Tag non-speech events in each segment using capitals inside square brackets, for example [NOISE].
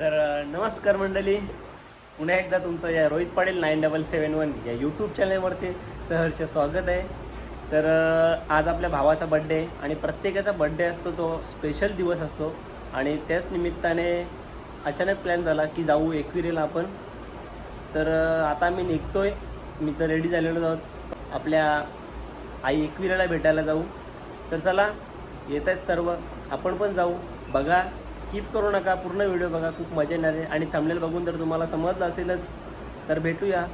तर नमस्कार मंडळी. पुन्हा एकदा तुमचं या Rohit Patil nine double seven one या यूट्यूब चॅनलवरती सहर्ष स्वागत आहे. तर आज आपल्या भावाचा बड्डे आहे आणि प्रत्येकाचा बड्डे असतो तो स्पेशल दिवस असतो. आणि त्याच निमित्ताने अचानक प्लॅन झाला की जाऊ एकविरेला आपण. तर आता मी निघतोय. मी तर रेडी झालेलो आहोत. आपल्या आई एकविरेला भेटायला जाऊ. तर चला येत आहेत सर्व. आपण पण जाऊ. बघा स्किप करू नका पूर्ण व्हिडिओ बघा खूप मजा येणार आहे. आणि थांबलेलं बघून तर तुम्हाला समजलं असेलच तर भेटूया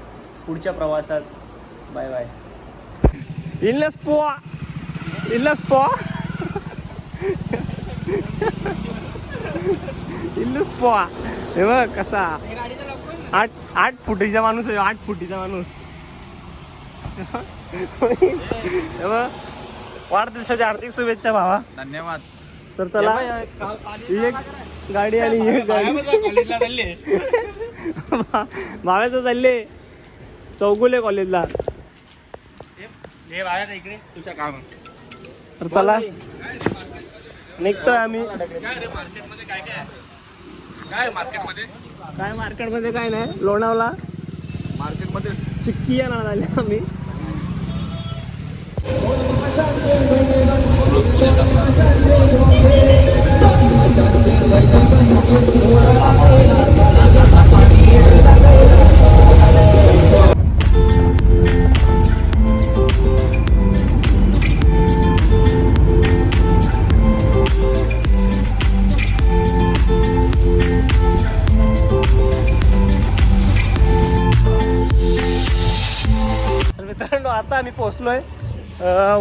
पुढच्या प्रवासात. बाय बाय इल्लस पोवा इल्लस पोवा इल्लस पोवा हे बघ कसा. आठ आठ फुटीचा माणूस आहे आठ फुटीचा माणूस. हे बघ. वाढदिवसाच्या हार्दिक शुभेच्छा भावा. धन्यवाद. तर चला एक गाडी आणि एक गाडी. भाव्याचं चालले. चौगुले कॉलेजला इकडे तुझ्या काम. तर चला. निघतोय आम्ही. काय मार्केटमध्ये काय मार्केटमध्ये? काय नाही लोणावला मार्केटमध्ये? चिक्की या नाव आले आम्ही. आता आम्ही पोहोचलोय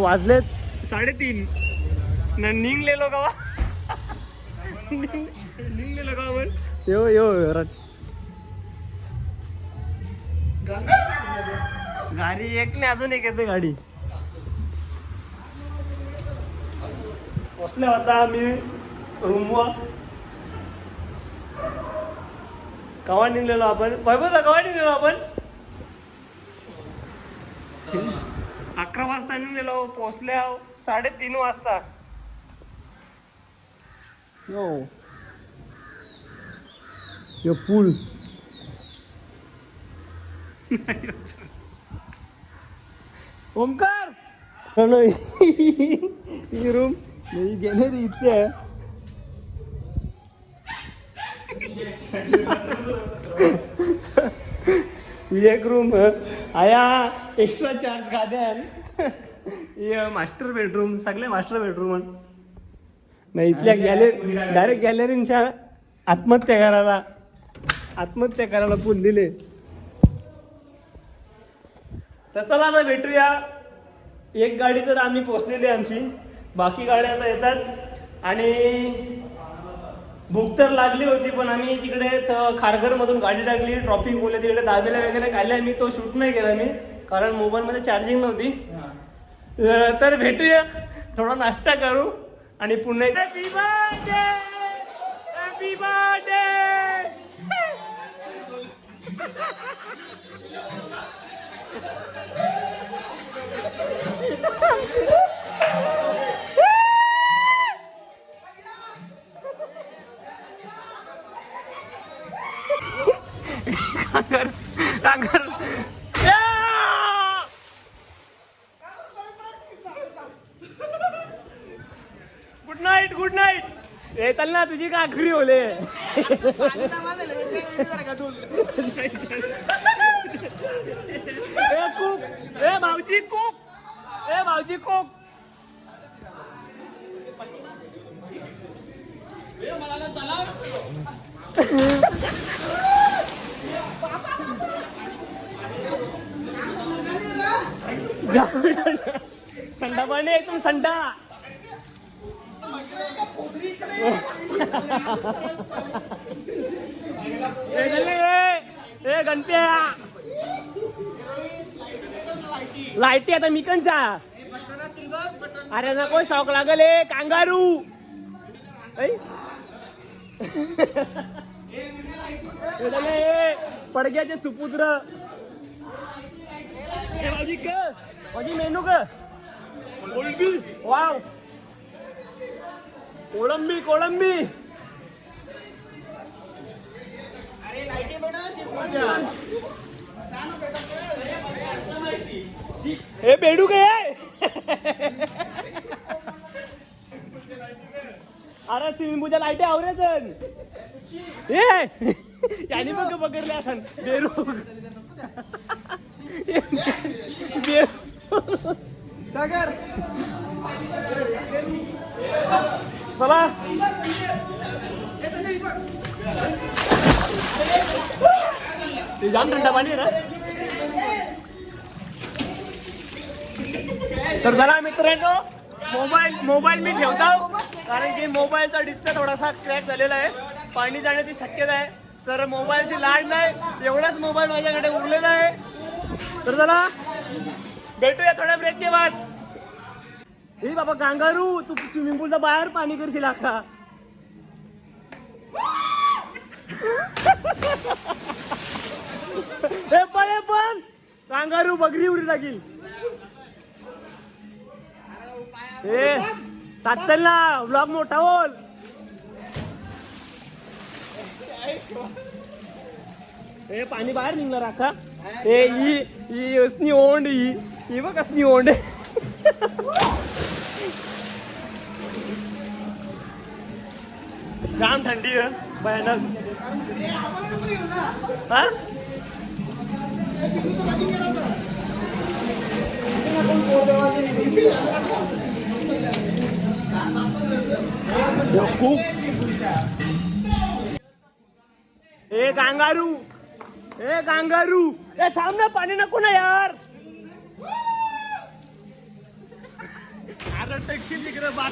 वाजलेत साडेतीन. न निघलेलो का निघलेलो का आपण यो यो. गाडी एक नाही अजून एक येते गाडी. पोचले होता आम्ही रूमवर कवा निघलेलो आपण. वैभवचा कवा निघलेलो आपण. अकरा वाजता निघलेलो पोचल्या साडेतीन वाजता. यो यो पूल ओमकार! हॅलो ही रूम मी गॅलरी इथे आहे ही एक रूम आया एक्स्ट्रा चार्ज गाद्यान ही मास्टर बेडरूम सगळे मास्टर बेडरूम नाही इथल्या गॅलरी डायरेक्ट गॅलरींच्या आत्महत्या करायला आत्महत्या करायला पूल दिले. तर चला आता भेटूया. एक गाडी तर आम्ही पोचलेली आमची. बाकी गाड्या आता येतात. आणि भूक तर लागली होती पण आम्ही तिकडे थ- खारघरमधून गाडी टाकली. ट्रॉफिक बोलले तिकडे दाबेला वगैरे खाल्ल्या मी तो शूट नाही केला मी कारण मोबाईलमध्ये चार्जिंग नव्हती. तर भेटूया. थोडा नाश्ता करू. आणि पुन्हा हॅपी [LAUGHS] ना तुझी का आखरी होले [LAUGHS] ए कुक. ए भाऊजी कुक. ए भाऊजी कुक. थंडा पाणी एकदम थंडा ए गणप्या लाईटी आता मी कंसा अरे नको शॉक लागल ए कांगारू. पडग्याचे सुपुत्र. ए, भाऊजी क. भाऊजी मेनू क. कोळंबी. वाव. कोळंबी कोळंबी. हे बेडू काय अरे पूलच्या लाईटी आवरेच ए. याने बघ पकडले असन. बेरू चला. जाम थंडा पाणी ना तर चला मित्रांनो मोबाईल मोबाईल मी ठेवतो. कारण की मोबाईलचा डिस्प्ले थोडासा क्रॅक झालेला आहे. पाणी जाण्याची शक्यता आहे. तर मोबाईलची लाड नाही. एवढाच मोबाईल माझ्याकडे उरलेला आहे. तर चला भेटूया थोड्या ब्रेक के बाद. ए बाबा गांगारू तू स्विमिंग पूलच्या बाहेर पाणी करशील आता. हे पण हे पण. कांगारू बगरी उडी लागेल. हे चल ना ब्लॉग मोठा होल. हे पाणी बाहेर निघणार अख्खा हे ही ही असनी ओंड ही ही बघ असनी ओंड जाम थंडी आहे भयानक। हा? खूप ए गांगारू ए गांगारू। ए थांब ना पाणी नको ना यार। अरे टॅक्सी तिकडे बात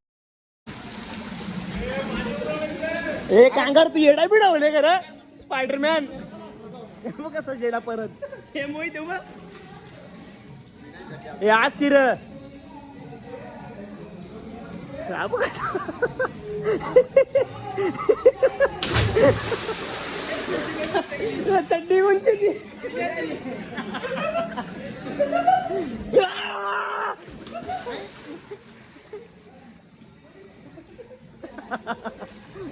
ए कांगार तू येडा बिडावले खरं. स्पायडरमॅन मग कसं गेला परत. हे मोहित आहे बघ. हे आज तिर. चड्डी उंची ती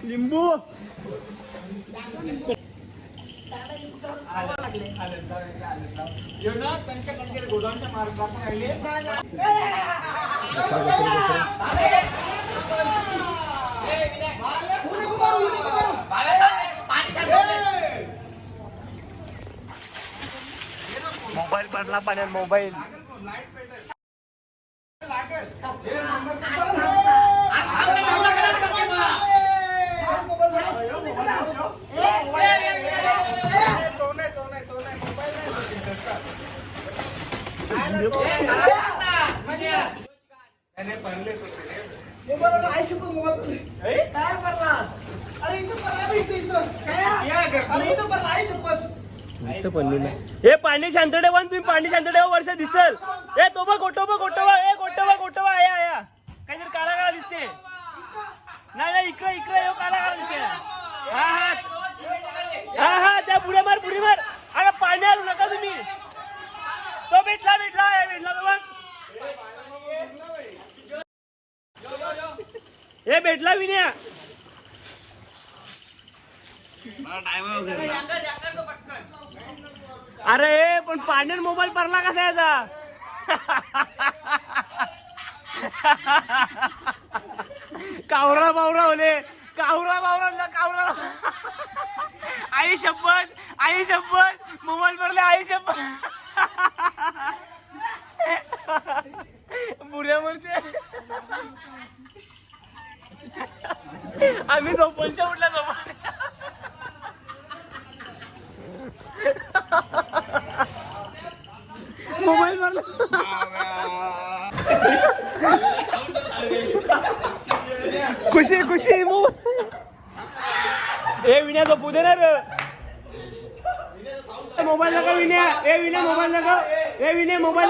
लिंबू मोबाईल पडला पाण्यात मोबाईल हे पाणी शांतडे वन तुम्ही पाणी शांतडे वर्ष दिसल. ए तो बघ गोटोबा गोटोबा ए गोटोबा गोटोबा या या. काहीतरी काळा काळा दिसते. नाही नाही इकडे इकडे येऊ काळा काळा दिसते. हा हा. हा हा त्या पुढे मार पुढे मार. अरे पाणी आणू नका तुम्ही तो भेटला भेटला हे भेटला तो बघ हे भेटला विनया? अरे पण पाण्यात मोबाईल पडला कसा याचा? कावरा बावरा होले. कावरा बावरा कावरा आई शपथ आई शपथ. मोबाईल भरले आई शपथ. बुऱ्या म्हणते आम्ही झोपलच्या उठल्या झोपल मोबाईल मारला. खुशी खुशी मोबाईल. ए विण्या झोपू दे ना रे. मोबाईल लगाव विण्या ए विण्या मोबाईल लगाव ए विण्या मोबाईल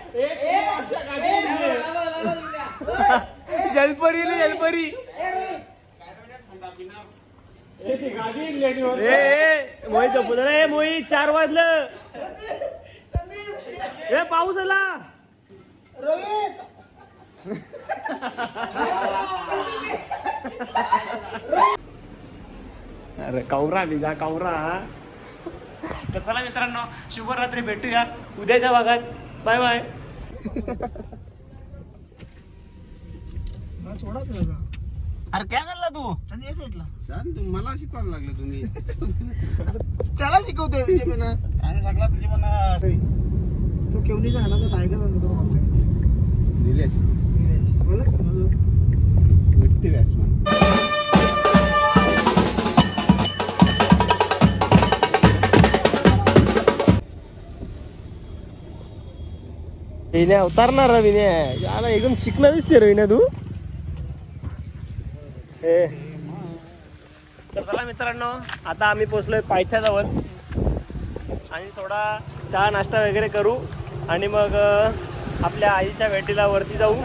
जलपरी. ए, ए, मोहित झोपू दे रे, मोहित चार वाजलं. ए पाऊस आला. अरे कौरा बिगा कौरा तर चला मित्रांनो शुभरात्री भेटूया उद्याच्या भागात. Bye bye. सोडा तुला अरे काय करला तू? आणि या साईडला मला शिकवायला लागलं तुम्ही. त्याला शिकवतोय तुझे पण. आणि सगळा तुझे पण तो केवढी झाला तर टायगर झाला तो मागच्या निलेश. बोला मिट्टी बॅट्समॅन विनय उतरणार रे विनय याला एकदम शिकणार दिसते रे तू। हे तर चला मित्रांनो आता आम्ही पोचलोय पायथ्याजवळ. आणि थोडा चहा नाश्ता वगैरे करू. आणि मग आपल्या आईच्या भेटीला वरती जाऊ.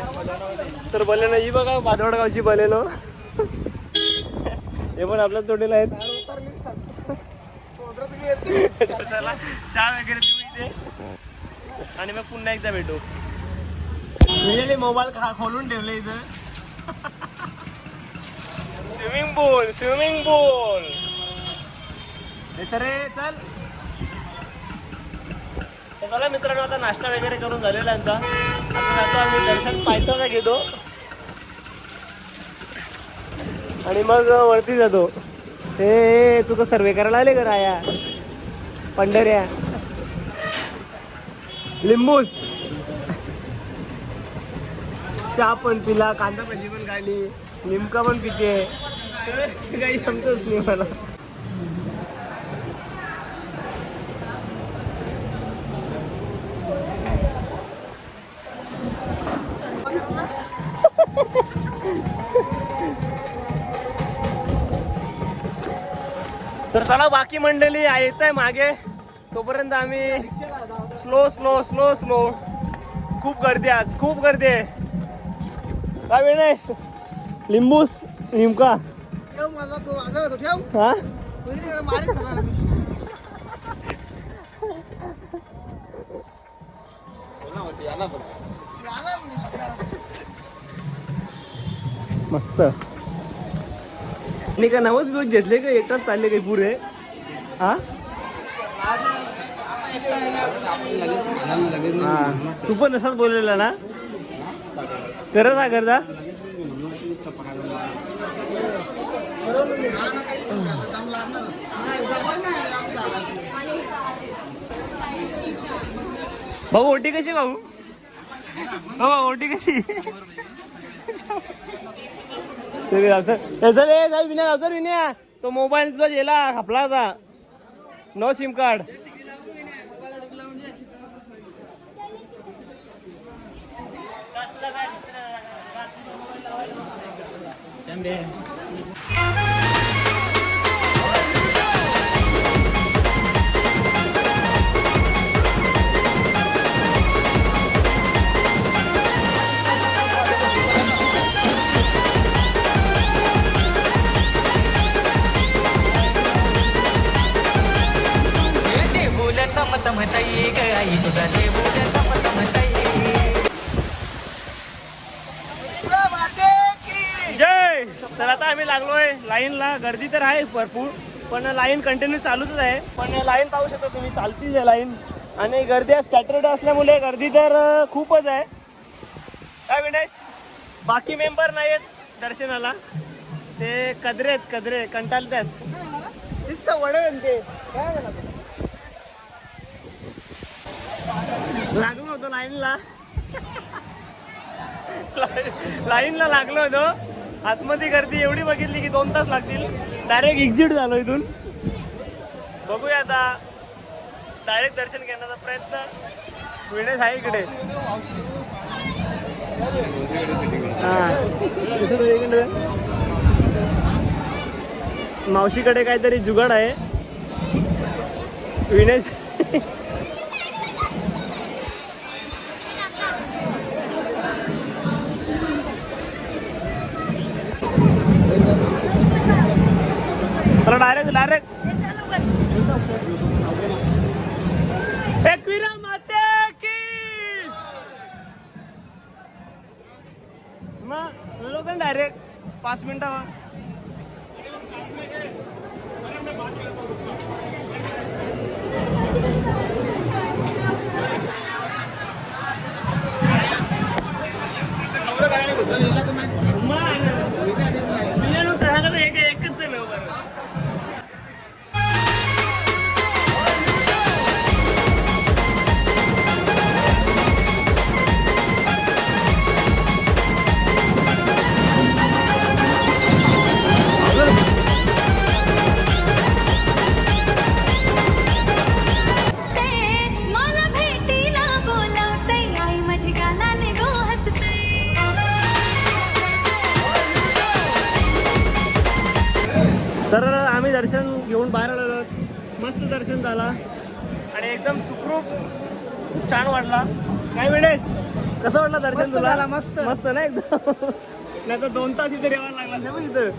तर बलेनो ही बघा बादवडगावची बलेनो. हे पण आपल्या तोडीला आहेत. चला चहा वगैरे आणि मग पुन्हा एकदा भेटू. मोबाईल खोलून ठेवले इथं. स्विमिंग पूल स्विमिंग पूल रे चल. तर चला मित्रांनो आता नाश्ता वगैरे करून झालेला आता जातो आम्ही दर्शन पायथ्याचा घेतो. आणि मग वरती जातो. हे तू का सर्वे करायला आले का राया? पंढऱ्या? लिंबूस. चहा पण पिला कांदा भाजी पण खाली लिमका पण पिते. काही जमतच नाही मला. तर चला बाकी मंडळी येत आहे मागे. तोपर्यंत आम्ही स्लो स्लो स्लो स्लो खूप गर्दी आज खूप गर्दी आहे. काय विनेश? लिंबूस लिमका हा. मस्त. आणि का नवच घेतले का? एकटाच चालले काही पुरे हा? हा. तू पण असंच बोललेला ना? करत हा करता भाऊ ओटी कशी भाऊ? हो भाऊ ओटी कशी ते अवसर ए, चल ए, चल विनय तो मोबाईल तुझा गेला खपला होता. नो सिम कार्ड चमचमता ये गई तुझा देऊ तर आता आम्ही लागलोय लाईनला. गर्दी तर आहे भरपूर पण लाईन कंटिन्यू चालूच आहे. पण लाईन पाहू शकता तुम्ही चालतीच आहे लाईन. आणि गर्दी आज सॅटरडे असल्यामुळे गर्दी तर खूपच आहे. काय विनेश? बाकी मेंबर नाही आहेत दर्शनाला. ते कदरे आहेत कदरे कंटाळत आहेत दिसत ते. काय झालं? ते? लागलो होतो लाईनला. लाईनला लागलो होतो. आतमध्ये गर्दी एवढी बघितली की दोन तास लागतील. डायरेक्ट एक्झिट झालो इथून. बघूया आता. डायरेक्ट दर्शन घेण्याचा प्रयत्न. विनेश आहे इकडे. इकडे. मावशीकडे काहीतरी जुगाड आहे. विनेश चला डायरेक्ट. डायरेक्ट एकविरा माते की! मग लोक डायरेक्ट पाच मिनिटावर you. घेऊन बाहेर आलेलो मस्त दर्शन झाला. आणि एकदम सुखरूप खूप छान वाटला. काय वेळेस कसं वाटलं दर्शन तुला? झाला, मस्त. मस्त ना एकदम? नाही तर दोन तास इथे रेवायला लागला. इथं.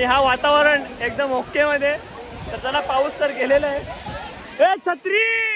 आणि हा वातावरण एकदम ओकेमध्ये तर त्याला पाऊस तर गेलेला आहे. छत्री!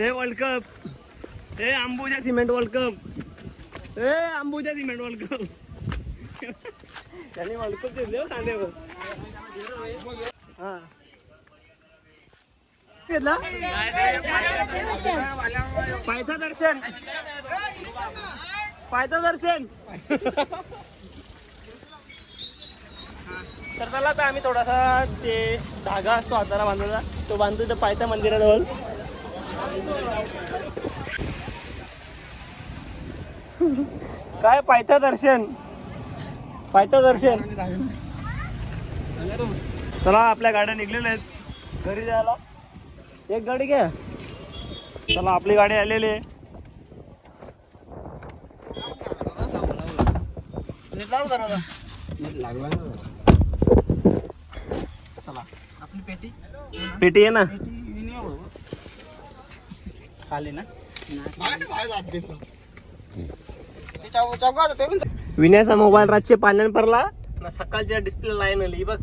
हे वर्ल्ड कप हे अंबुजा सिमेंट वर्ल्ड कप हे अंबुजा सिमेंट वर्ल्ड कप त्यांनी वर्ल्ड कप दिले कांदे हा. घेतला? पायथा दर्शन. पायथा दर्शन. तर चला आता आम्ही थोडासा ते धागा असतो हाताला बांधलेला. तो बांधतो त्या पायथ्या मंदिराजवळ. काय पायथा दर्शन? पायथा दर्शन. चला आपल्या गाड्या निघलेल्या आहेत. घरी जायला. एक गाडी घ्या. चला आपली गाडी आलेली आहे. लागला ना. पेटी आहे ना. खाली ना. विनयाचा मोबाईल रातचे पाण्याने पडला ना सकाळच्या डिस्प्ले लाईन आली बघ.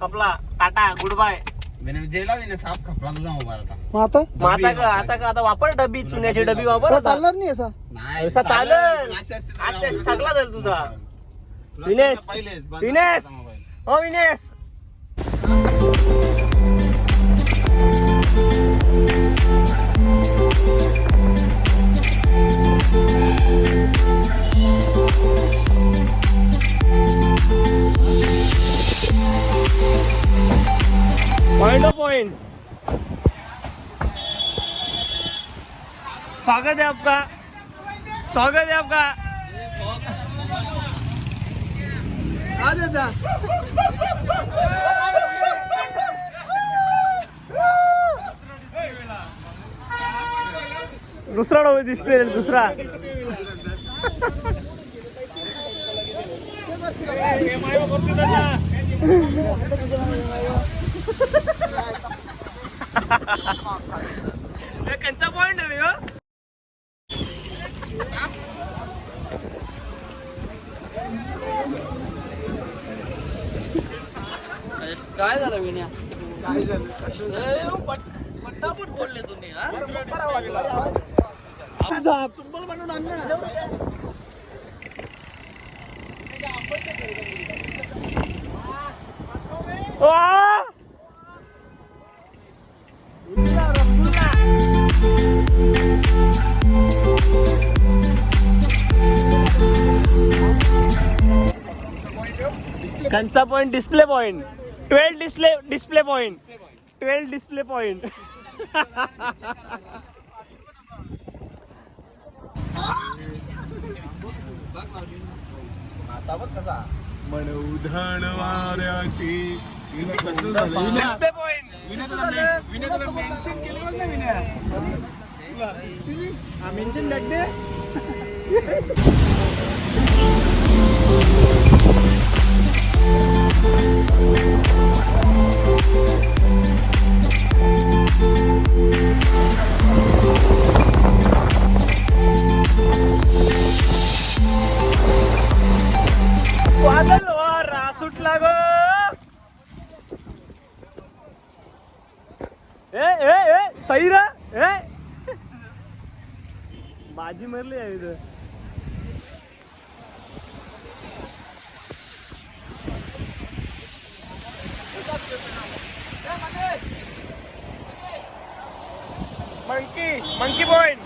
खपला. टाटा गुड बाय विनय- जेला विनय साप खपला तुझा मोबाईल आता. मग आता? मग आता का आता का आता वापर डबी चुन्याची डबी वापर आता. चालणार नाही असा? नाही असा चालेल. सगळा जाईल तुझा. विनेश. विनेश. हो विनेश. पॉइंट ऑफ पॉइंट स्वागत है आपका. स्वागत है आपका. आ जा दुसरा डोळे डिस्प्ले दुसरा. कंचा पॉइंट आहे का काय झालं विनया काय झालं पट्टापट बोलले तुम्ही हा! कंचा point display point twelve display display point twelve display point मन उधाण वाऱ्याची कसं Thank you. वादळ वा सुटला गो ए ए ए सही रा ए बाजी मरली आहे इथं मंकी मंकी पॉइंट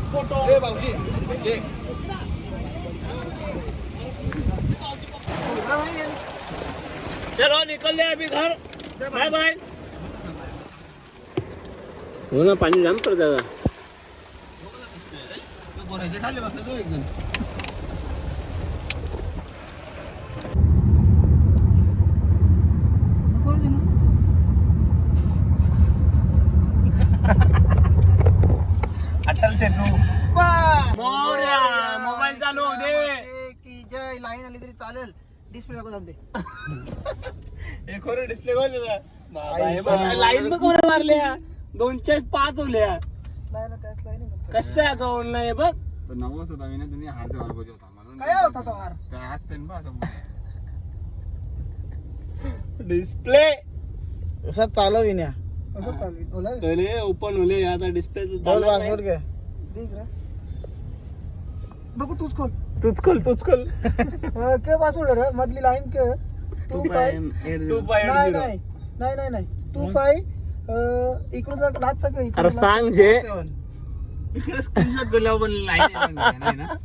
चलो निकल दे अभी घर. Bye bye. हो ना पाणी जाम पडत दादा. खाली बसला तो एकदम अटल सेतू मोर्या मोबाईल चालू होऊ दे की जय लाईन आली तरी चालेल डिस्प्ले नको जाऊ दे. हे खरं डिस्प्ले कोण लाईन मग कोण मारल्या. दोनशे पाच होल्या. नाही ना त्याच लाईन कशा आहे बघ. तो नवस होता मी ना वाल पाहिजे होता. काय होता तो हार? त्या आज त्यांनी बघ आता डिस्प्ले कसा चालव ओपन होले आता डिस्प्ले बोल पासवर्ड घे. देख रे. बघू तूच खोल. तूच खोल तूच खोल अं, के पासवर्ड रे मधली लाईन के. टू फाय टू पॉईंट नाही नाही. नाही नाही नाही. टू फाय इकडून लाच सगळं अरे सांग जे. इकडे स्क्रीनशॉट केल्यावर पण लाईन नाही ना?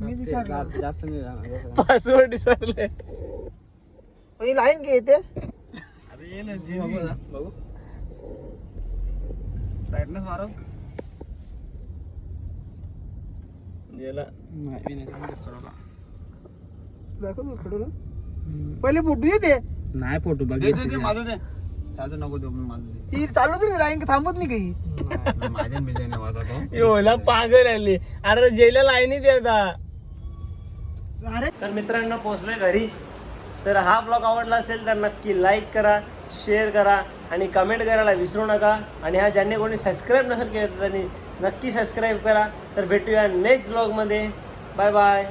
मी विचारलं. जास्त नाही पासवर्ड विसरले ही लाईन घे येते ब्राईटनेस मारव गेला. दाखव तू खडू पहिले फोटो येते नाही फोटो बघ दे दे दे माझं दे. त्याचं नको देऊ पण माझं दे. चालू तरी लाईन थांबत नाही काही. माझ्या बिजाने वाजा तो एवढा पागल आली अरे जेला लाईनी देता अरे. तर मित्रांनो पोचलोय घरी. तर हा ब्लॉग आवडला असेल तर नक्की लाईक करा शेअर करा आणि कमेंट करायला विसरू नका. आणि हा ज्यांनी कोणी सबस्क्राईब नसेल केलं तर त्यांनी नक्की सबस्क्राईब करा. तर भेटूया नेक्स्ट ब्लॉगमध्ये बाय बाय